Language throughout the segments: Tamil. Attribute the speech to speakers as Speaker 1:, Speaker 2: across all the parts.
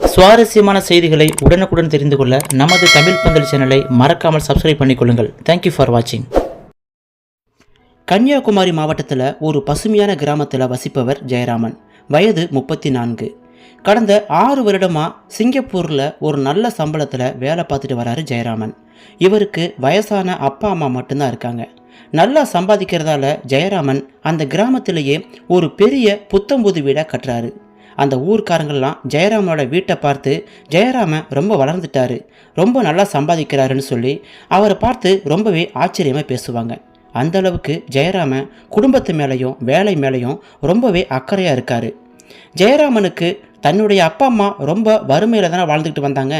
Speaker 1: சுவாரஸ்யமான செய்திகளை உடனுக்குடன் தெரிந்து கொள்ள நமது தமிழ் பந்தல் சேனலை மறக்காமல் சப்ஸ்கிரைப் பண்ணிக்கொள்ளுங்கள். தேங்க்யூ ஃபார் வாட்சிங் கன்னியாகுமரி மாவட்டத்தில் ஒரு பசுமையான கிராமத்தில் வசிப்பவர் ஜெயராமன். வயது முப்பத்தி நான்கு கடந்த ஆறு வருடமாக சிங்கப்பூரில் ஒரு நல்ல சம்பளத்தில் வேலை பார்த்துட்டு வராரு ஜெயராமன். இவருக்கு வயசான அப்பா அம்மா மட்டும்தான் இருக்காங்க. நல்லா சம்பாதிக்கிறதால ஜெயராமன் அந்த கிராமத்திலேயே ஒரு பெரிய புத்தம்புது வீடாக கட்டுறாரு. அந்த ஊர்க்காரங்கள்லாம் ஜெயராமனோட வீட்டை பார்த்து ஜெயராமன் ரொம்ப வளர்ந்துட்டாரு. ரொம்ப நல்லா சம்பாதிக்கிறாருன்னு சொல்லி அவரை பார்த்து ரொம்பவே ஆச்சரியமாக பேசுவாங்க. அந்த அளவுக்கு ஜெயராமன் குடும்பத்து மேலேயும் வேலை மேலேயும் ரொம்பவே அக்கறையாக இருக்கார். ஜெயராமனுக்கு தன்னுடைய அப்பா அம்மா ரொம்ப வறுமையில் தானே வாழ்ந்துக்கிட்டு வந்தாங்க?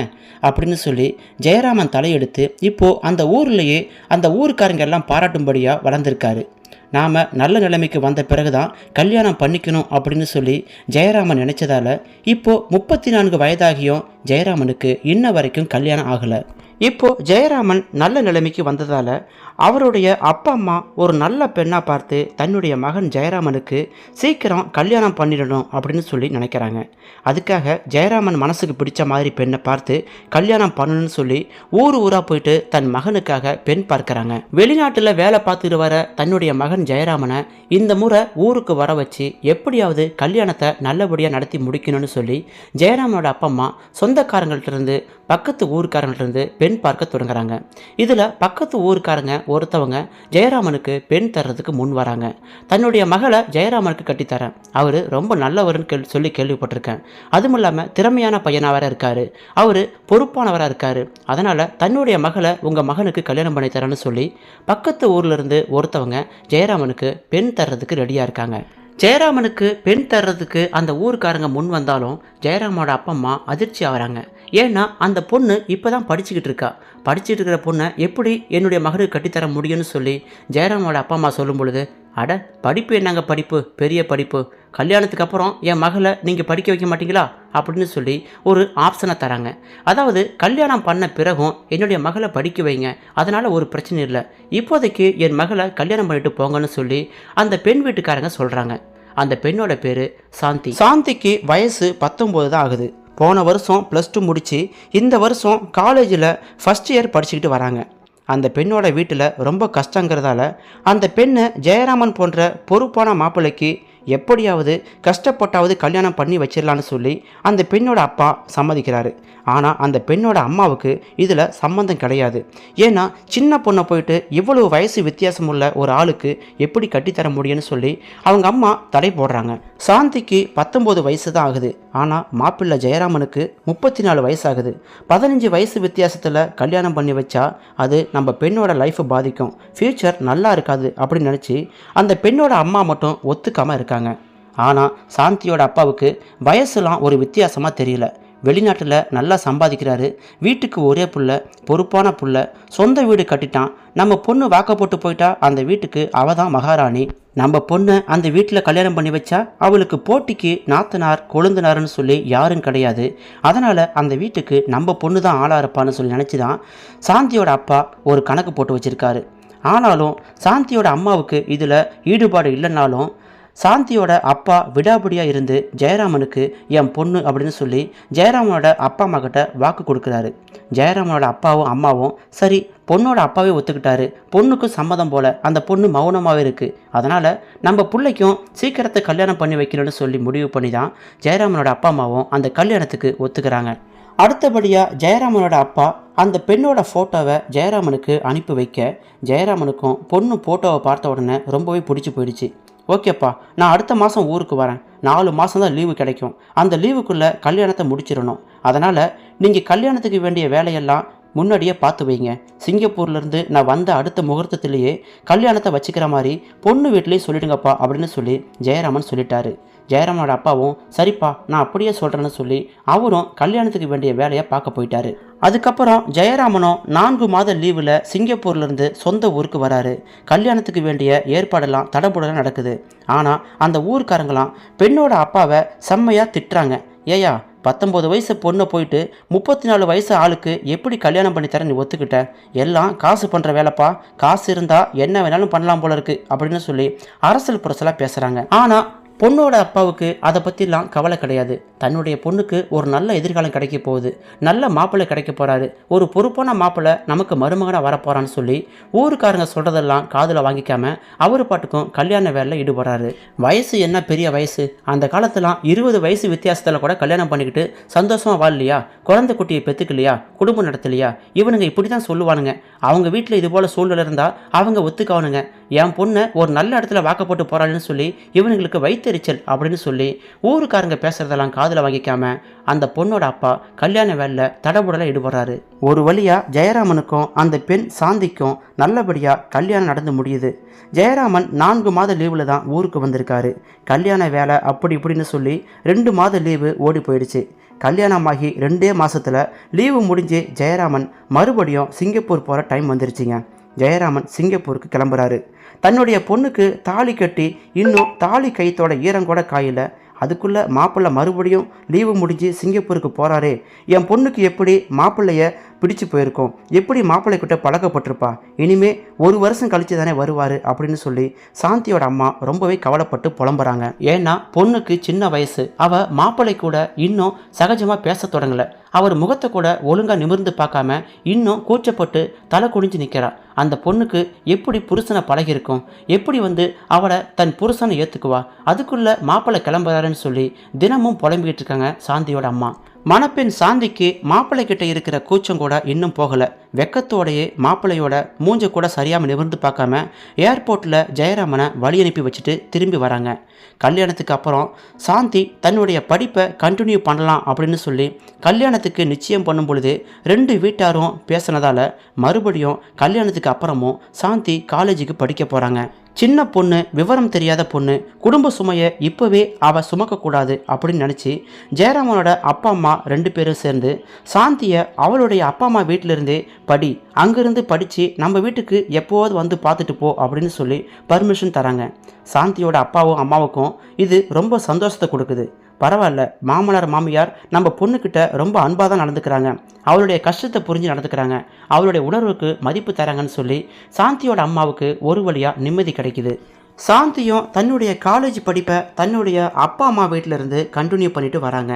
Speaker 1: அப்படின்னு சொல்லி ஜெயராமன் தலையெடுத்து இப்போது அந்த ஊர்லேயே அந்த ஊருக்காரங்க எல்லாம் பாராட்டும்படியாக வளர்ந்துருக்காரு. நாம் நல்ல நிலைமைக்கு வந்த பிறகு தான் கல்யாணம் பண்ணிக்கணும் அப்படின்னு சொல்லி ஜெயராமன் நினச்சதால இப்போது முப்பத்தி நான்கு வயதாகியும் ஜெயராமனுக்கு இன்ன வரைக்கும் கல்யாணம் ஆகலை. இப்போ ஜெயராமன் நல்ல நிலைமைக்கு வந்ததால் அவருடைய அப்பா அம்மா ஒரு நல்ல பெண்ணாக பார்த்து தன்னுடைய மகன் ஜெயராமனுக்கு சீக்கிரம் கல்யாணம் பண்ணிடணும் அப்படின்னு சொல்லி நினைக்கிறாங்க. அதுக்காக ஜெயராமன் மனசுக்கு பிடிச்ச மாதிரி பெண்ணை பார்த்து கல்யாணம் பண்ணணும்னு சொல்லி ஊர் ஊராக போயிட்டு தன் மகனுக்காக பெண் பார்க்குறாங்க. வெளிநாட்டில் வேலை பார்த்துட்டு வர தன்னுடைய மகன் ஜெயராமனை இந்த முறை ஊருக்கு வர வச்சு எப்படியாவது கல்யாணத்தை நல்லபடியாக நடத்தி முடிக்கணும்னு சொல்லி ஜெயராமனோட அப்பா அம்மா சொந்தக்காரங்கள்ட்ட இருந்து பக்கத்து ஊருக்காரங்கள்ட்ட இருந்து பெண் பார்க்க தொடங்குறாங்க. இதில் பக்கத்து ஊருக்காரங்க ஒருத்தவங்க ஜெயராமனுக்கு பெண் தர்றதுக்கு முன் வராங்க. தன்னுடைய மகளை ஜெயராமனுக்கு கட்டித்தரேன் அவர் ரொம்ப நல்லவர்னு கேள் சொல்லி கேள்விப்பட்டிருக்கேன். அதுவும் இல்லாமல் திறமையான பையனாக வேற இருக்கார். அவர் பொறுப்பானவராக இருக்கார். அதனால் தன்னுடைய மகளை உங்கள் மகனுக்கு கல்யாணம் பண்ணி தரேன்னு சொல்லி பக்கத்து ஊர்லேருந்து ஒருத்தவங்க ஜெயராமனுக்கு பெண் தர்றதுக்கு ரெடியாக இருக்காங்க. ஜெயராமனுக்கு பெண் தர்றதுக்கு அந்த ஊருக்காரங்க முன் வந்தாலும் ஜெயராமோட அப்பா அம்மா அதிர்ச்சி ஆகிறாங்க. ஏன்னா அந்த பொண்ணு இப்போ தான் படிச்சுக்கிட்டு இருக்கா. படிச்சுட்டு இருக்கிற பொண்ணை எப்படி என்னுடைய மகளுக்கு கட்டித்தர முடியும்னு சொல்லி ஜெயராமோட அப்பா அம்மா சொல்லும் பொழுது அட படிப்பு என்னங்க படிப்பு? பெரிய படிப்பு. கல்யாணத்துக்கு அப்புறம் என் மகளை நீங்கள் படிக்க வைக்க மாட்டீங்களா? அப்படின்னு சொல்லி ஒரு ஆப்ஷனை தராங்க. அதாவது கல்யாணம் பண்ண பிறகும் என்னுடைய மகளை படிக்க வைங்க. அதனால் ஒரு பிரச்சனை இல்லை. இப்போதைக்கு என் மகளை கல்யாணம் பண்ணிட்டு போங்கன்னு சொல்லி அந்த பெண் வீட்டுக்காரங்க சொல்கிறாங்க அந்த பெண்ணோட பேர் சாந்தி. சாந்திக்கு வயசு பத்தொம்போது தான் ஆகுது. போன வருஷம் ப்ளஸ் டூ முடித்து இந்த வருஷம் காலேஜில் ஃபஸ்ட் இயர் படிச்சுக்கிட்டு வராங்க. அந்த பெண்ணோட வீட்டில் ரொம்ப கஷ்டங்கிறதால அந்த பெண்ணை ஜெயராமன் போன்ற பொறுப்பான மாப்பிள்ளைக்கு எப்படியாவது கஷ்டப்பட்டாவது கல்யாணம் பண்ணி வச்சிடலான்னு சொல்லி அந்த பெண்ணோட அப்பா சம்மதிக்கிறாரு. ஆனால் அந்த பெண்ணோட அம்மாவுக்கு இதில் சம்மந்தம் கிடையாது. ஏன்னா சின்ன பொண்ணை போயிட்டு இவ்வளவு வயசு வித்தியாசம் உள்ள ஒரு ஆளுக்கு எப்படி கட்டித்தர முடியும்னு சொல்லி அவங்க அம்மா தடை போடுறாங்க. சாந்திக்கு பத்தொம்போது வயசு தான் ஆகுது. ஆனால் மாப்பிள்ளை ஜெயராமனுக்கு முப்பத்தி நாலு வயசு ஆகுது. பதினஞ்சு வயசு வித்தியாசத்தில் கல்யாணம் பண்ணி வச்சா அது நம்ம பெண்ணோட லைஃப்பை பாதிக்கும். ஃப்யூச்சர் நல்லா இருக்காது அப்படின்னு நினச்சி அந்த பெண்ணோட அம்மா மட்டும் ஒத்துக்காமல் இருக்காங்க. ஆனால் சாந்தியோட அப்பாவுக்கு வயசுலாம் ஒரு வித்தியாசமாக தெரியல. வெளிநாட்டில் நல்லா சம்பாதிக்கிறாரு. வீட்டுக்கு ஒரே புள்ள பொறுப்பான புள்ள. சொந்த வீடு கட்டிட்டான். நம்ம பொண்ணு வாக்கப்பட்டு போயிட்டா அந்த வீட்டுக்கு அவ தான் மகாராணி. நம்ம பொண்ணை அந்த வீட்டில் கல்யாணம் பண்ணி வச்சா அவளுக்கு போட்டிக்கு நாத்தனார் கொழுந்தனார்னு சொல்லி யாரும் கிடையாது. அதனால் அந்த வீட்டுக்கு நம்ம பொண்ணு தான் ஆளாக இருப்பான்னு சொல்லி நினச்சி தான் சாந்தியோட அப்பா ஒரு கணக்கு போட்டு வச்சுருக்காரு. ஆனாலும் சாந்தியோட அம்மாவுக்கு இதில் ஈடுபாடு இல்லைன்னாலும் சாந்தியோட அப்பா விடாபிடியாக இருந்து ஜெயராமனுக்கு என் பொண்ணு அப்படின்னு சொல்லி ஜெயராமனோட அப்பா அம்மா கிட்ட வாக்கு கொடுக்குறாரு. ஜெயராமனோட அப்பாவும் அம்மாவும் சரி பொண்ணோட அப்பாவே ஒத்துக்கிட்டாரு. பொண்ணுக்கும் சம்மதம் போல அந்த பொண்ணு மௌனமாகவே இருக்குது அதனால் நம்ம பிள்ளைக்கும் சீக்கிரத்தை கல்யாணம் பண்ணி வைக்கணும்னு சொல்லி முடிவு பண்ணி தான் ஜெயராமனோட அப்பா அம்மாவும் அந்த கல்யாணத்துக்கு ஒத்துக்கிறாங்க. அடுத்தபடியாக ஜெயராமனோட அப்பா அந்த பெண்ணோட ஃபோட்டோவை ஜெயராமனுக்கு அனுப்பி வைக்க ஜெயராமனுக்கும் பொண்ணு ஃபோட்டோவை பார்த்த உடனே ரொம்பவே பிடிச்சி போயிடுச்சு. ஓகேப்பா நான் அடுத்த மாதம் ஊருக்கு வரேன். நாலு மாதம் தான் லீவு கிடைக்கும். அந்த லீவுக்குள்ளே கல்யாணத்தை முடிச்சிடணும். அதனால் நீங்கள் கல்யாணத்துக்கு வேண்டிய வேலையெல்லாம் முன்னாடியே பார்த்து வைங்க. சிங்கப்பூர்லேருந்து நான் வந்த அடுத்த முகூர்த்தத்திலேயே கல்யாணத்தை வச்சுக்கிற மாதிரி பொண்ணு வீட்லேயே சொல்லிடுங்கப்பா அப்படின்னு சொல்லி ஜெயராமன் சொல்லிட்டாரு. ஜெயராமோட அப்பாவும் சரிப்பா நான் அப்படியே சொல்கிறேன்னு சொல்லி அவரும் கல்யாணத்துக்கு வேண்டிய வேலையை பார்க்க போயிட்டாரு. அதுக்கப்புறம் ஜெயராமனும் நான்கு மாத லீவில் சிங்கப்பூர்லேருந்து சொந்த ஊருக்கு வராரு. கல்யாணத்துக்கு வேண்டிய ஏற்பாடெல்லாம் தடபுடலாம் நடக்குது. ஆனால் அந்த ஊருக்காரங்களாம் பெண்ணோட அப்பாவை செம்மையாக திட்டுறாங்க. ஏயா பத்தொம்போது வயசு பொண்ணை போயிட்டு முப்பத்தி நாலு வயசு ஆளுக்கு எப்படி கல்யாணம் பண்ணி தர நீ ஒத்துக்கிட்ட? எல்லாம் காசு பண்ணுற வேலைப்பா. காசு இருந்தால் என்ன வேணாலும் பண்ணலாம் போல இருக்கு அப்படின்னு சொல்லி அரசல் புரசலாக பேசுகிறாங்க ஆனால் பொண்ணோட அப்பாவுக்கு அதை பற்றிலாம் கவலை கிடையாது. தன்னுடைய பொண்ணுக்கு ஒரு நல்ல எதிர்காலம் கிடைக்க போகுது. நல்ல மாப்பிள்ளை கிடைக்க போகிறாரு ஒரு பொறுப்பான மாப்பிள்ளை நமக்கு மருமகனாக வரப்போகிறான்னு சொல்லி ஊருக்காரங்க சொல்கிறதெல்லாம் காதில் வாங்கிக்காம அவர் பாட்டுக்கும் கல்யாண வேலையில் ஈடுபடுறாரு. வயசு என்ன பெரிய வயசு? அந்த காலத்துலாம் இருபது வயசு வித்தியாசத்தில் கூட கல்யாணம் பண்ணிக்கிட்டு சந்தோஷமாக வாழலையா? குழந்தை குட்டியை பெற்றுக்கலையா குடும்பம் நடத்தலையா? இவனுங்க இப்படி தான் சொல்லுவானுங்க. அவங்க வீட்டில் இது போல் சூழ்நிலை இருந்தால் அவங்க ஒத்துக்கவனுங்க. என் பொண்ணை ஒரு நல்ல இடத்துல வாக்கப்பட்டு போகிறாள்னு சொல்லி இவனுங்களுக்கு வைத்தறிச்சல் அப்படின்னு சொல்லி ஊருக்காரங்க பேசுறதெல்லாம் காதில் வாங்கிக்காம அந்த பொண்ணோட அப்பா கல்யாண வேலையில் தடபுடலை ஈடுபடுறாரு. ஒரு வழியாக ஜெயராமனுக்கும் அந்த பெண் சாந்திக்கும் நல்லபடியாக கல்யாணம் நடந்து முடியுது. ஜெயராமன் நான்கு மாத லீவில் தான் ஊருக்கு வந்திருக்காரு. கல்யாண வேலை அப்படி இப்படின்னு சொல்லி ரெண்டு மாத லீவு ஓடி போயிடுச்சு. கல்யாணமாகி ரெண்டே மாதத்தில் லீவு முடிஞ்சு ஜெயராமன் மறுபடியும் சிங்கப்பூர் போகிற டைம் வந்துருச்சுங்க. ஜெயராமன் சிங்கப்பூருக்கு கிளம்புறாரு. தன்னுடைய பொண்ணுக்கு தாலி கட்டி இன்னும் தாலி கைத்தோட ஈரங்கூட காயில அதுக்குள்ளே மாப்பிள்ளை மறுபடியும் லீவு முடிஞ்சு சிங்கப்பூருக்கு போகிறாரே என் பொண்ணுக்கு எப்படி மாப்பிள்ளைய பிடிச்சு போயிருக்கோம். எப்படி மாப்பிள்ளை கிட்ட பழக்கப்பட்டிருப்பா? இனிமே ஒரு வருஷம் கழிச்சு தானே வருவார் அப்படின்னு சொல்லி சாந்தியோட அம்மா ரொம்பவே கவலைப்பட்டு புலம்புறாங்க. ஏன்னா பொண்ணுக்கு சின்ன வயசு. அவ மாப்பிள்ளை கூட இன்னும் சகஜமாக பேச தொடங்கல. அவர் முகத்தை கூட ஒழுங்காக நிமிர்ந்து பார்க்காம இன்னும் கூச்சப்பட்டு தலை குனிஞ்சு நிற்கிறா அந்த பொண்ணுக்கு எப்படி புருஷனை பழகிருக்கும் எப்படி வந்து அவளை தன் புருஷனை ஏற்றுக்குவா அதுக்குள்ளே மாப்பிள்ளை கிளம்புறாருன்னு சொல்லி தினமும் புலம்பிக்கிட்டு இருக்காங்க சாந்தியோட அம்மா. மணப்பெண் சாந்திக்கு மாப்பிள்ளை கிட்ட இருக்கிற கூச்சம் கூட இன்னும் போகலை. வெக்கத்தோடையே மாப்பிள்ளையோட மூஞ்ச கூட சரியாமல் நிமிர்ந்து பார்க்காம ஏர்போர்ட்டில் ஜெயராமனை வழி அனுப்பி வச்சுட்டு திரும்பி வராங்க. கல்யாணத்துக்கு அப்புறம் சாந்தி தன்னுடைய படிப்பை கண்டினியூ பண்ணலாம் அப்படின்னு சொல்லி கல்யாணத்துக்கு நிச்சயம் பண்ணும் பொழுது ரெண்டு வீட்டாரும் பேசினதால மறுபடியும் கல்யாணத்துக்கு அப்புறமும் சாந்தி காலேஜுக்கு படிக்க போகிறாங்க சின்ன பொண்ணு விவரம் தெரியாத பொண்ணு குடும்ப சுமையை இப்போவே அவள் சுமக்கக்கூடாது அப்படின்னு நினச்சி ஜெயராமனோட அப்பா அம்மா ரெண்டு பேரும் சேர்ந்து சாந்தியை அவளுடைய அப்பா அம்மா வீட்டிலிருந்தே படி அங்கேருந்து படித்து நம்ம வீட்டுக்கு எப்போவாது வந்து பார்த்துட்டு போ அப்படின்னு சொல்லி பர்மிஷன் தராங்க. சாந்தியோட அப்பாவும் அம்மாவுக்கும் இது ரொம்ப சந்தோஷத்தை கொடுக்குது. பரவாயில்ல மாமனார் மாமியார் நம்ம பொண்ணுக்கிட்ட ரொம்ப அன்பாக தான் நடந்துக்கிறாங்க. அவளுடைய கஷ்டத்தை புரிஞ்சு நடந்துக்கிறாங்க. அவளுடைய உணர்வுக்கு மதிப்பு தராங்கன்னு சொல்லி சாந்தியோட அம்மாவுக்கு ஒரு வழியாக நிம்மதி கிடைக்குது. சாந்தியும் தன்னுடைய காலேஜ் படிப்பை தன்னுடைய அப்பா அம்மா வீட்டிலிருந்து கண்டினியூ பண்ணிட்டு வராங்க.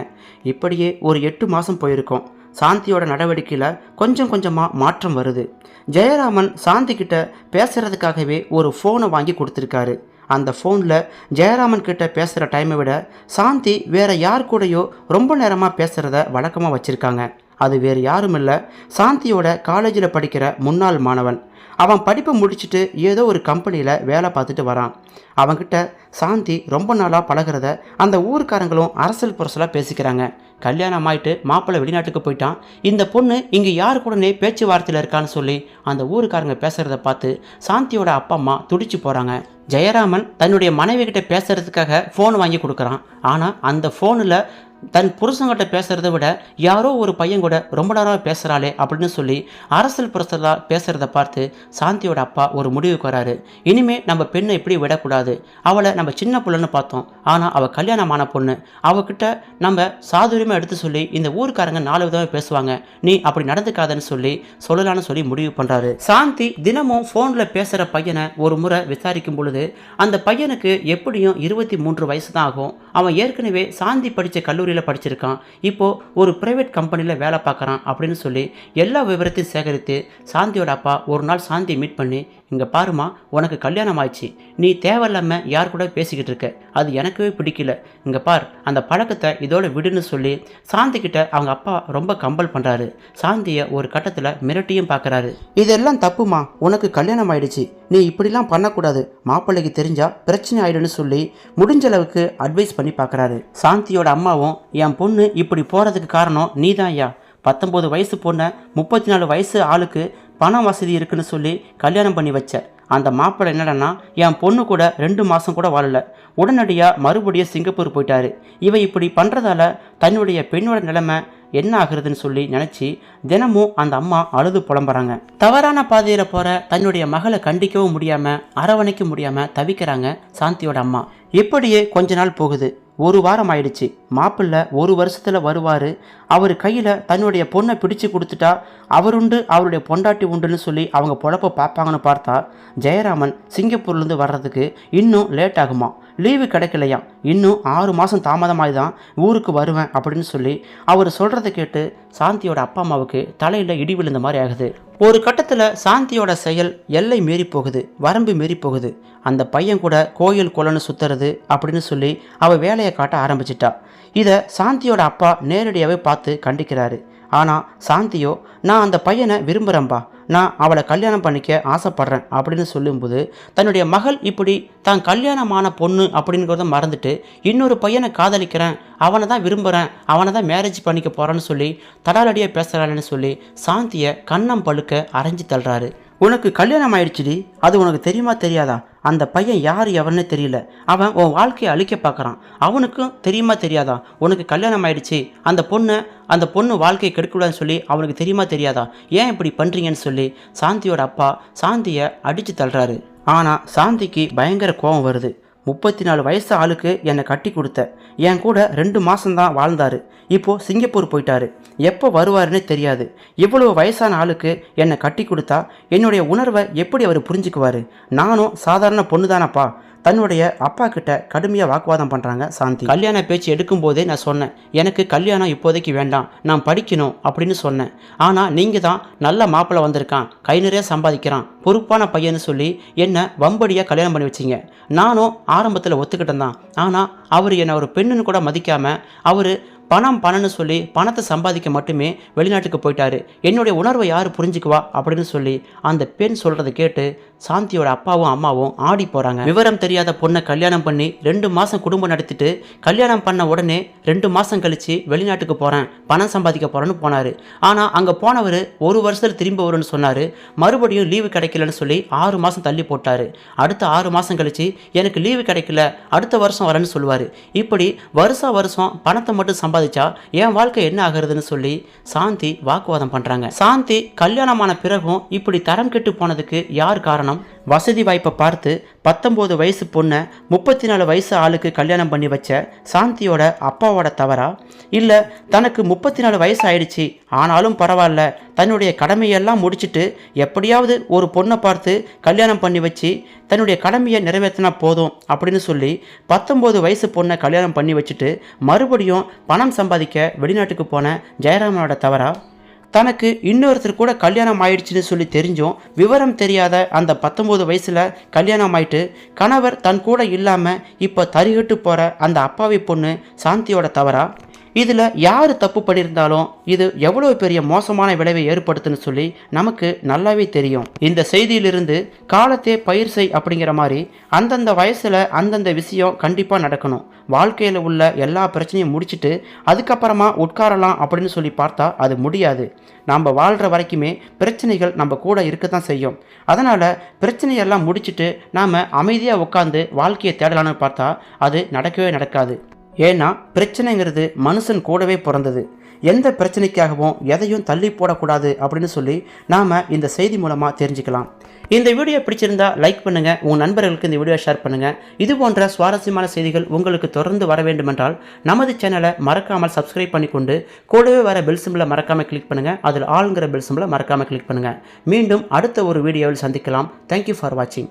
Speaker 1: இப்படியே ஒரு எட்டு மாதம் போயிருக்கோம். சாந்தியோட நடவடிக்கையில் கொஞ்சம் கொஞ்சமாக மாற்றம் வருது. ஜெயராமன் சாந்தி கிட்ட பேசுகிறதுக்காகவே ஒரு ஃபோனை வாங்கி கொடுத்துருக்காரு. அந்த ஃபோனில் ஜெயராமன் கிட்ட பேசுகிற டைமை விட சாந்தி வேறு யார் கூடயோ ரொம்ப நேரமாக பேசுகிறத வழக்கமாக வச்சுருக்காங்க. அது வேறு யாரும் இல்லை. சாந்தியோட காலேஜில் படிக்கிற முன்னாள் மாணவன். அவன் படிப்பை முடிச்சுட்டு ஏதோ ஒரு கம்பெனியில் வேலை பார்த்துட்டு வரான். அவன்கிட்ட சாந்தி ரொம்ப நாளாக பழகிறத அந்த ஊருக்காரங்களும் அரசல் புரசலாக பேசிக்கிறாங்க. கல்யாணம் ஆயிட்டு மாப்பிள்ளை வெளிநாட்டுக்கு போயிட்டான். இந்த பொண்ணு இங்கே யார் கூடனே பேச்சுவார்த்தையில் இருக்கான்னு சொல்லி அந்த ஊருக்காரங்க பேசுகிறத பார்த்து சாந்தியோட அப்பா அம்மா துடிச்சு போகிறாங்க ஜெயராமன் தன்னுடைய மனைவி கிட்ட பேசுறதுக்காக ஃபோன் வாங்கி கொடுக்குறான். ஆனால் அந்த ஃபோனில் தன் புருஷங்கிட்ட பேசுகிறத விட யாரோ ஒரு பையன் கூட ரொம்ப நேரம் பேசுகிறாளே அப்படின்னு சொல்லி அரசல் புரசலா பேசுகிறத பார்த்து சாந்தியோட அப்பா ஒரு முடிவுக்கு வராரு. இனிமே நம்ம பெண்ணை இப்படி விடக்கூடாது. அவளை நம்ம சின்ன பிள்ளைன்னு பார்த்தோம். ஆனால் அவள் கல்யாணமான பொண்ணு. அவகிட்ட நம்ம சாதுரியமாக எடுத்து சொல்லி இந்த ஊருக்காரங்க நாலு விதமாக பேசுவாங்க. நீ அப்படி நடந்துக்காதன்னு சொல்லி சொல்லலான்னு சொல்லி முடிவு பண்ணுறாரு சாந்தி தினமும் ஃபோனில் பேசுகிற பையனை ஒரு முறை விசாரிக்கும் பொழுது அந்த பையனுக்கு எப்படியும் இருபத்தி மூன்று வயசு தான் ஆகும். அவன் ஏற்கனவே சாந்தி படித்த கல்லூரி கல்லூரியில் படிச்சிருக்கான். இப்போது ஒரு ப்ரைவேட் கம்பெனியில் வேலை பார்க்குறான் அப்படின்னு சொல்லி எல்லா விவரத்தையும் சேகரித்து சாந்தியோட அப்பா ஒரு நாள் சாந்தியை மீட் பண்ணி இங்கே பாருமா உனக்கு கல்யாணம் ஆயிடுச்சு நீ தேவையில்லாமல் யார் கூட பேசிக்கிட்டு இருக்க? அது எனக்கவே பிடிக்கல. இங்கே பார் அந்த பழக்கத்தை இதோட விடுன்னு சொல்லி சாந்தி கிட்ட அவங்க அப்பா ரொம்ப கம்பல் பண்ணுறாரு சாந்தியை ஒரு கட்டத்தில் மிரட்டியும் பார்க்குறாரு இதெல்லாம் தப்புமா உனக்கு கல்யாணம் ஆயிடுச்சு நீ இப்படிலாம் பண்ணக்கூடாது. மாப்பிள்ளைக்கு தெரிஞ்சா பிரச்சனை ஆயிடுன்னு சொல்லி முடிஞ்ச அளவுக்கு அட்வைஸ் பண்ணி பார்க்குறாரு சாந்தியோட அம்மாவும் என் பொண்ணு இப்படி போகிறதுக்கு காரணம் நீ தான் ஐயா பத்தொம்போது வயசு பொண்ணை முப்பத்தி நாலு வயசு ஆளுக்கு பணம் வசதி இருக்குன்னு சொல்லி கல்யாணம் பண்ணி வச்ச அந்த மாப்பிள்ளை என்னடனா என் பொண்ணு கூட ரெண்டு மாதம் கூட வாழல. உடனடியாக மறுபடியும் சிங்கப்பூர் போயிட்டாரு. இவன் இப்படி பண்ணுறதால தன்னுடைய பெண்ணோட நிலைமை என்ன ஆகுறதுன்னு சொல்லி நினச்சி தினமும் அந்த அம்மா அழுது புலம்புறாங்க. தவறான பாதையில் போகிற தன்னுடைய மகளை கண்டிக்கவும் முடியாமல் அரவணைக்க முடியாமல் தவிக்கிறாங்க சாந்தியோட அம்மா. இப்படியே கொஞ்ச நாள் போகுது. ஒரு வாரம் ஆயிடுச்சு. மாப்பிள்ளை ஒரு வருஷத்தில் வருவார். அவர் கையில் தன்னுடைய பொண்ணை பிடிச்சு கொடுத்துட்டா அவருண்டு அவருடைய பொண்டாட்டி உண்டுன்னு சொல்லி அவங்க பொழப்ப பார்ப்பாங்கன்னு பார்த்தா ஜெயராமன் சிங்கப்பூர்லேருந்து வர்றதுக்கு இன்னும் லேட் ஆகுமா? லீவு கிடைக்கலையாம் இன்னும் ஆறு மாதம் தாமதமாகி தான் ஊருக்கு வருவேன் அப்படின்னு சொல்லி அவர் சொல்கிறத கேட்டு சாந்தியோட அப்பா அம்மாவுக்கு தலையில் இடி விழுந்த மாதிரி ஆகுது. ஒரு கட்டத்தில் சாந்தியோட செயல் எல்லை மீறி போகுது வரம்பு மீறி போகுது. அந்த பையன் கூட கோயில் குலன்னு சுற்றுறது அப்படின்னு சொல்லி அவள் வேலையை காட்ட ஆரம்பிச்சிட்டா. இதை சாந்தியோட அப்பா நேரடியாகவே பார்த்து கண்டிக்கிறாரு. ஆனால் சாந்தியோ நான் அந்த பையனை விரும்புகிறேன்பா நான் அவளை கல்யாணம் பண்ணிக்க ஆசைப்படுறேன். அப்படின்னு சொல்லும்போது தன்னுடைய மகள் இப்படி தான் கல்யாணமான பொண்ணு அப்படிங்கிறத மறந்துட்டு இன்னொரு பையனை காதலிக்கிறேன். அவனை தான் விரும்புகிறேன் அவனை தான் மேரேஜ் பண்ணிக்க போகிறேன்னு சொல்லி தடாலடியாக பேசுகிறான்னு சொல்லி சாந்தியை கண்ணம் பழுக்க அரைஞ்சு தள்ளுறாரு. உனக்கு கல்யாணம் ஆயிடுச்சுடி. அது உனக்கு தெரியுமா தெரியாதா? அந்த பையன் யார் எவன்னு தெரியல. அவன் உன் வாழ்க்கையை அழிக்க பார்க்குறான். அவனுக்கும் தெரியுமா தெரியாதா? உனக்கு கல்யாணம் ஆயிடுச்சு. அந்த பொண்ணை அந்த பொண்ணு வாழ்க்கையை கெடுக்கக்கூடாதுன்னு சொல்லி அவனுக்கு தெரியுமா தெரியாதா? ஏன் இப்படி பண்ணுறீங்கன்னு சொல்லி சாந்தியோட அப்பா சாந்தியை அடித்து தள்ளுறாரு. ஆனால் சாந்திக்கு பயங்கர கோபம் வருது. முப்பத்தி நாலு வயசு ஆளுக்கு என்னை கட்டி கொடுத்த. என் கூட ரெண்டு மாதம்தான் வாழ்ந்தாரு. இப்போது சிங்கப்பூர் போயிட்டாரு. எப்போ வருவாருன்னு தெரியாது. இவ்வளவு வயசான ஆளுக்கு என்னை கட்டி கொடுத்தா என்னுடைய உணர்வை எப்படி அவர் புரிஞ்சுக்குவார்? நானும் சாதாரண பொண்ணு தானப்பா தன்னுடைய அப்பா கிட்ட கடுமையாக வாக்குவாதம் பண்ணுறாங்க சாந்தி. கல்யாண பேச்சு எடுக்கும்போதே நான் சொன்னேன் எனக்கு கல்யாணம் இப்போதைக்கு வேண்டாம் நான் படிக்கணும் அப்படின்னு சொன்னேன். ஆனால் நீங்கள் தான் நல்ல மாப்பிள்ளை வந்திருக்கான் கை நிறைய சம்பாதிக்கிறான் பொறுப்பான பையன்னு சொல்லி என்னை வம்படியாக கல்யாணம் பண்ணி வச்சிங்க. நானும் ஆரம்பத்தில் ஒத்துக்கிட்டேன் தான். ஆனால் அவர் என்னை ஒரு பெண்ணுன்னு கூட மதிக்காமல் அவர் பணம் பணம்னு சொல்லி பணத்தை சம்பாதிக்க மட்டுமே வெளிநாட்டுக்கு போயிட்டாரு. என்னுடைய உணர்வை யார் புரிஞ்சுக்குவா? அப்படின்னு சொல்லி அந்த பெண் சொல்கிறத கேட்டு சாந்தியோட அப்பாவும் அம்மாவும் ஆடி போகிறாங்க விவரம் தெரியாத பொண்ணை கல்யாணம் பண்ணி ரெண்டு மாதம் குடும்பம் நடத்திட்டு கல்யாணம் பண்ண உடனே ரெண்டு மாதம் கழித்து வெளிநாட்டுக்கு போகிறேன் பணம் சம்பாதிக்க போகிறேன்னு போனார். ஆனால் அங்கே போனவர் ஒரு வருஷத்தில் திரும்ப வரும்னு சொன்னார். மறுபடியும் லீவு கிடைக்கலன்னு சொல்லி ஆறு மாதம் தள்ளி போட்டார். அடுத்த ஆறு மாதம் கழித்து எனக்கு லீவு கிடைக்கல அடுத்த வருஷம் வரேன்னு சொல்லுவார். இப்படி வருஷம் வருஷம் பணத்தை மட்டும் சம்பாதிச்சா என் வாழ்க்கை என்ன ஆகுறதுன்னு சொல்லி சாந்தி வாக்குவாதம் பண்ணுறாங்க சாந்தி கல்யாணமான பிறகும் இப்படி தரம் கெட்டு போனதுக்கு யார் காரணம்? வசதி வாய்ப்பை பார்த்து பத்தொம்போது வயசு பொண்ணை முப்பத்தி நாலு வயசு ஆளுக்கு கல்யாணம் பண்ணி வச்ச சாந்தியோட அப்பாவோட தவறா? இல்லை தனக்கு முப்பத்தி நாலு வயசு ஆயிடுச்சு ஆனாலும் பரவாயில்ல தன்னுடைய கடமையெல்லாம் முடிச்சிட்டு எப்படியாவது ஒரு பொண்ணை பார்த்து கல்யாணம் பண்ணி வச்சு தன்னுடைய கடமையை நிறைவேற்றினா போதும் அப்படின்னு சொல்லி பத்தொம்போது வயசு பொண்ணை கல்யாணம் பண்ணி வச்சுட்டு மறுபடியும் பணம் சம்பாதிக்க வெளிநாட்டுக்கு போன ஜெயராமனோட தவறா? தனக்கு இன்னொருத்தர் கூட கல்யாணம் ஆயிடுச்சுன்னு சொல்லி தெரிஞ்சும் விவரம் தெரியாத அந்த பத்தொம்போது வயசில் கல்யாணம் ஆயிட்டு கணவர் தன் கூட இல்லாமல் இப்போ தறிகட்டு போகிற அந்த அப்பாவி பொண்ணு சாந்தியோட தவறா? இதில் யார் தப்பு பண்ணியிருந்தாலும் இது எவ்வளோ பெரிய மோசமான விளைவை ஏற்படுத்துன்னு சொல்லி நமக்கு நல்லாவே தெரியும். இந்த செய்தியிலிருந்து காலத்தே பயிர் செய் அப்படிங்கிற மாதிரி அந்தந்த வயசில் அந்தந்த விஷயம் கண்டிப்பாக நடக்கணும். வாழ்க்கையில் உள்ள எல்லா பிரச்சனையும் முடிச்சுட்டு அதுக்கப்புறமா உட்காரலாம் அப்படின்னு சொல்லி பார்த்தா அது முடியாது. நாம் வாழ்கிற வரைக்குமே பிரச்சனைகள் நம்ம கூட இருக்க தான் செய்யும். அதனால் பிரச்சனையெல்லாம் முடிச்சுட்டு நாம் அமைதியாக உட்காந்து வாழ்க்கையை தேடலான்னு பார்த்தா அது நடக்கவே நடக்காது. ஏன்னா பிரச்சனைங்கிறது மனுஷன் கூடவே பிறந்தது. எந்த பிரச்சனைக்காகவும் எதையும் தள்ளி போடக்கூடாது அப்படின்னு சொல்லி நாம் இந்த செய்தி மூலமாக தெரிஞ்சுக்கலாம். இந்த வீடியோ பிடிச்சிருந்தா லைக் பண்ணுங்கள் உங்கள் நண்பர்களுக்கு இந்த வீடியோ ஷேர் பண்ணுங்கள் இது போன்ற சுவாரஸ்யமான செய்திகள் உங்களுக்கு தொடர்ந்து வர வேண்டுமென்றால் நமது சேனலை மறக்காமல் சப்ஸ்கிரைப் பண்ணிக்கொண்டு கூடவே வர பெல் சிம்பிளை மறக்காமல் கிளிக் பண்ணுங்கள் அதில் ஆளுங்கிற பெல் சிம்பிளை மறக்காமல் கிளிக் பண்ணுங்கள் மீண்டும் அடுத்த ஒரு வீடியோவில் சந்திக்கலாம். தேங்க்யூ ஃபார் வாட்சிங்